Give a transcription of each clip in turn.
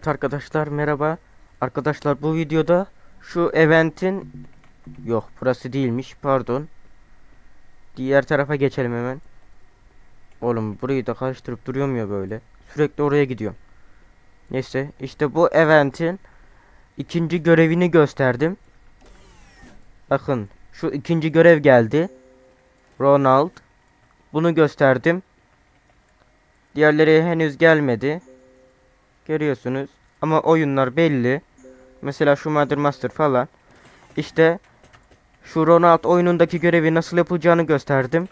Evet arkadaşlar merhaba. Arkadaşlar bu videoda şu eventin yok burası değilmiş pardon. Diğer tarafa geçelim hemen. Oğlum burayı da karıştırıp duruyorum ya böyle. Sürekli oraya gidiyorum. Neyse işte bu eventin ikinci görevini gösterdim. Bakın şu ikinci görev geldi. Ronald. Bunu gösterdim. Diğerleri henüz gelmedi. Görüyorsunuz. Ama oyunlar belli. Mesela şu Mother Master falan. İşte şu Ronald oyunundaki görevi nasıl yapılacağını gösterdim.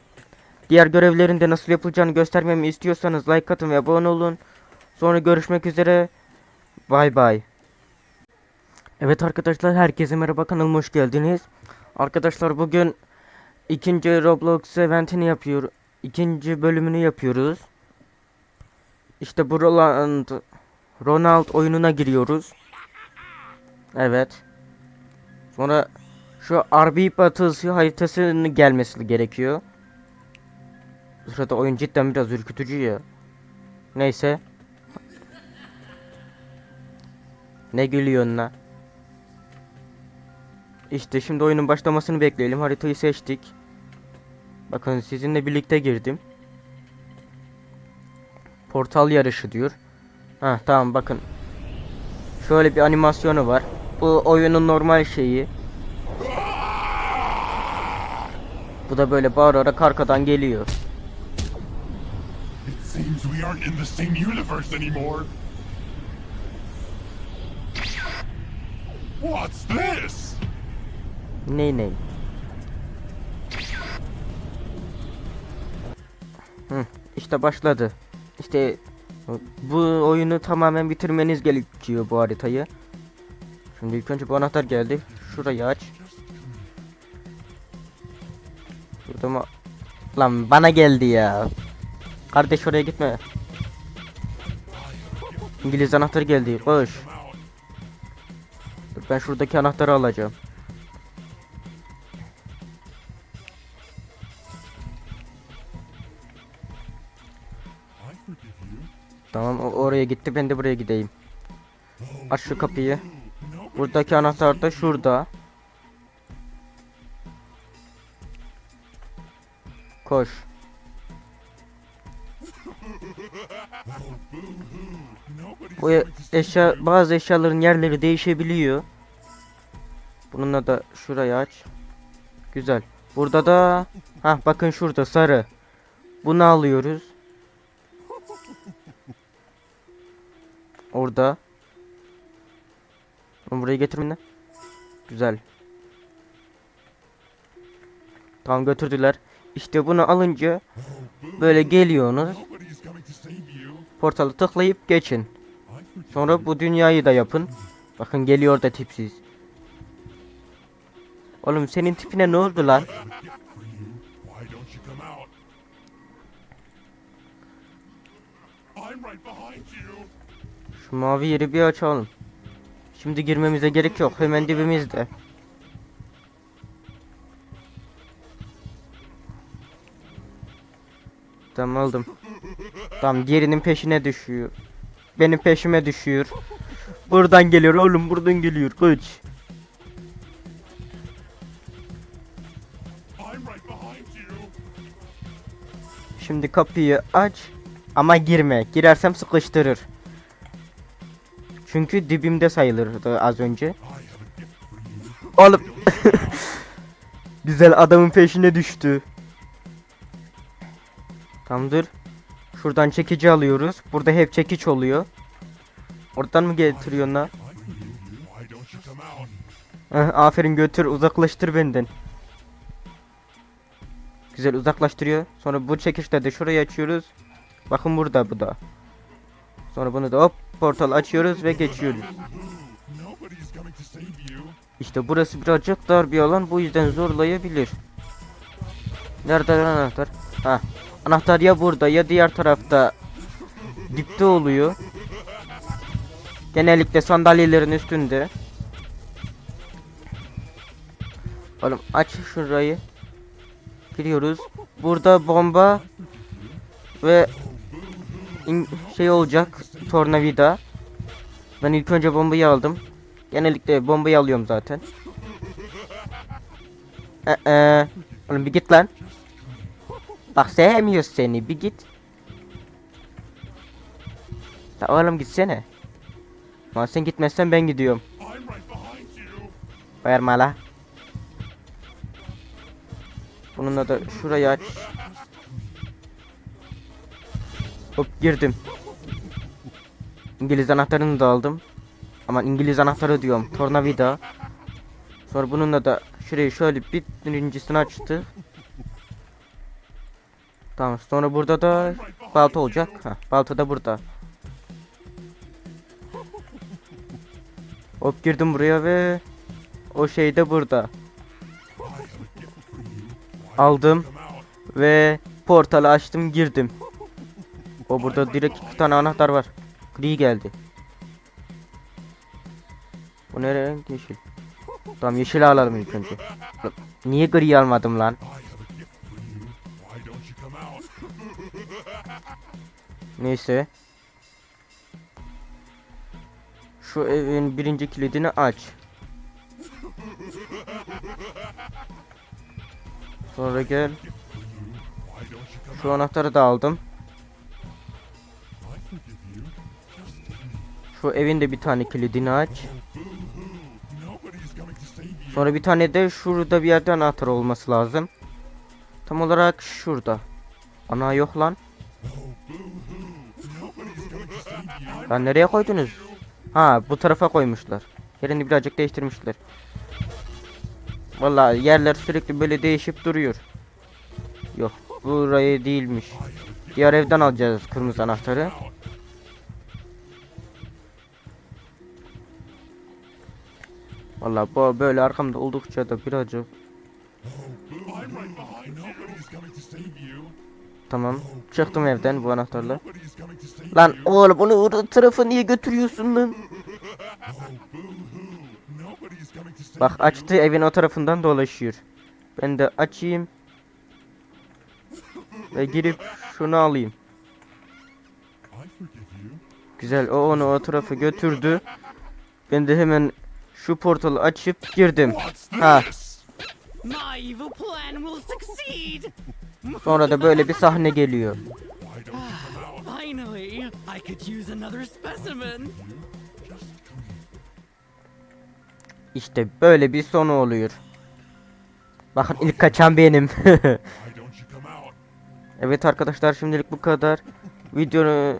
Diğer görevlerin de nasıl yapılacağını göstermemi istiyorsanız like atın ve abone olun. Sonra görüşmek üzere. Bay bay. Evet arkadaşlar herkese merhaba kanalıma hoş geldiniz. Arkadaşlar bugün ikinci Roblox eventini yapıyor. ikinci bölümünü yapıyoruz. İşte bu Roland Ronald oyununa giriyoruz. Evet. Sonra şu RB Battles haritasının gelmesi gerekiyor. Sırada oyun cidden biraz ürkütücü ya. Neyse. Ne gülüyorsun la? İşte şimdi oyunun başlamasını bekleyelim. Haritayı seçtik. Bakın sizinle birlikte girdim. Portal yarışı diyor. Ha tamam bakın. Şöyle bir animasyonu var. Bu oyunun normal şeyi. Bu da böyle bağırarak arkadan geliyor. It seems we aren't in the same universe anymore. What's this? Ney ney. Hı, işte başladı. İşte bu oyunu tamamen bitirmeniz gerekiyor bu haritayı. Şimdi ilk önce bu anahtar geldi. Şurayı aç. Burada mı? Lan bana geldi ya. Kardeş oraya gitme. İngiliz anahtarı geldi. Koş. Ben şuradaki anahtarı alacağım. Tamam oraya gitti ben de buraya gideyim. Aç şu kapıyı. Buradaki anahtar da şurada. Koş. Bu e- eşya bazı eşyaların yerleri değişebiliyor. Bununla da şurayı aç. Güzel. Burada da ha bakın şurada sarı. Bunu alıyoruz. Orada. Onu buraya getirme. Güzel. Tamam götürdüler. İşte bunu alınca böyle geliyorsunuz. Portalı tıklayıp geçin. Sonra bu dünyayı da yapın. Bakın geliyor da tipsiz. Oğlum senin tipine ne oldu lan? I'm right behind you. Şu mavi yeri bir açalım. Şimdi girmemize gerek yok. Hemen dibimizde. Tamam aldım. Tamam diğerinin peşine düşüyor. Benim peşime düşüyor. Buradan geliyor oğlum buradan geliyor. Kaç. Şimdi kapıyı aç ama girme. Girersem sıkıştırır. Çünkü dibimde sayılırdı az önce. Oğlum. Güzel adamın peşine düştü. Tamamdır. Şuradan çekici alıyoruz. Burada hep çekiç oluyor. Oradan mı getiriyorsun lan? Aferin götür uzaklaştır benden. Güzel uzaklaştırıyor. Sonra bu çekişle de şurayı açıyoruz. Bakın burada bu da. Sonra bunu da hop portal açıyoruz ve geçiyoruz. İşte burası birazcık dar bir alan bu yüzden zorlayabilir. Nerede anahtar? Ha. Anahtar ya burada ya diğer tarafta dipte oluyor. Genellikle sandalyelerin üstünde. Oğlum aç şurayı. Giriyoruz. Burada bomba ve şey olacak tornavida. Ben ilk önce bombayı aldım. Genellikle bombayı alıyorum zaten. Ee, oğlum bir git lan. Bak sevmiyor seni bir git. La oğlum gitsene. Lan sen gitmezsen ben gidiyorum. Bağırma la. Bununla da şurayı aç. Hop girdim. İngiliz anahtarını da aldım. Aman İngiliz anahtarı diyorum. Tornavida. Sonra bununla da şurayı şöyle bir birincisini açtı. Tamam sonra burada da balta olacak. Ha, balta da burada. Hop girdim buraya ve o şey de burada. Aldım ve portalı açtım girdim. O burada direkt iki tane anahtar var. Gri geldi. Bu ne renk? Yeşil. Tamam yeşil alalım ilk önce. Niye gri almadım lan? Neyse. Şu evin birinci kilidini aç. Sonra gel. Şu anahtarı da aldım. Şu evin de bir tane kilidini aç. Sonra bir tane de şurada bir yerde anahtar olması lazım. Tam olarak şurada. Ana yok lan. Lan nereye koydunuz? Ha bu tarafa koymuşlar. Yerini birazcık değiştirmişler. Vallahi yerler sürekli böyle değişip duruyor. Yok burayı değilmiş. Diğer evden alacağız kırmızı anahtarı. Vallahi bu böyle arkamda oldukça da birazcık tamam. Çıktım evden bu anahtarla. Lan oğlum bunu orada tarafa niye götürüyorsun lan? Bak açtı evin o tarafından dolaşıyor. Ben de açayım. Ve girip şunu alayım. Güzel o onu o tarafa götürdü. Ben de hemen şu portalı açıp girdim. Ha sonra da böyle bir sahne geliyor. Specimen. İşte böyle bir sonu oluyor. Bakın ilk kaçan benim. Evet arkadaşlar şimdilik bu kadar. Videonu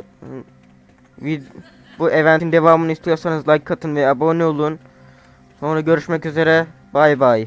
vid bu eventin devamını istiyorsanız like atın ve abone olun. Sonra görüşmek üzere. Bay bay.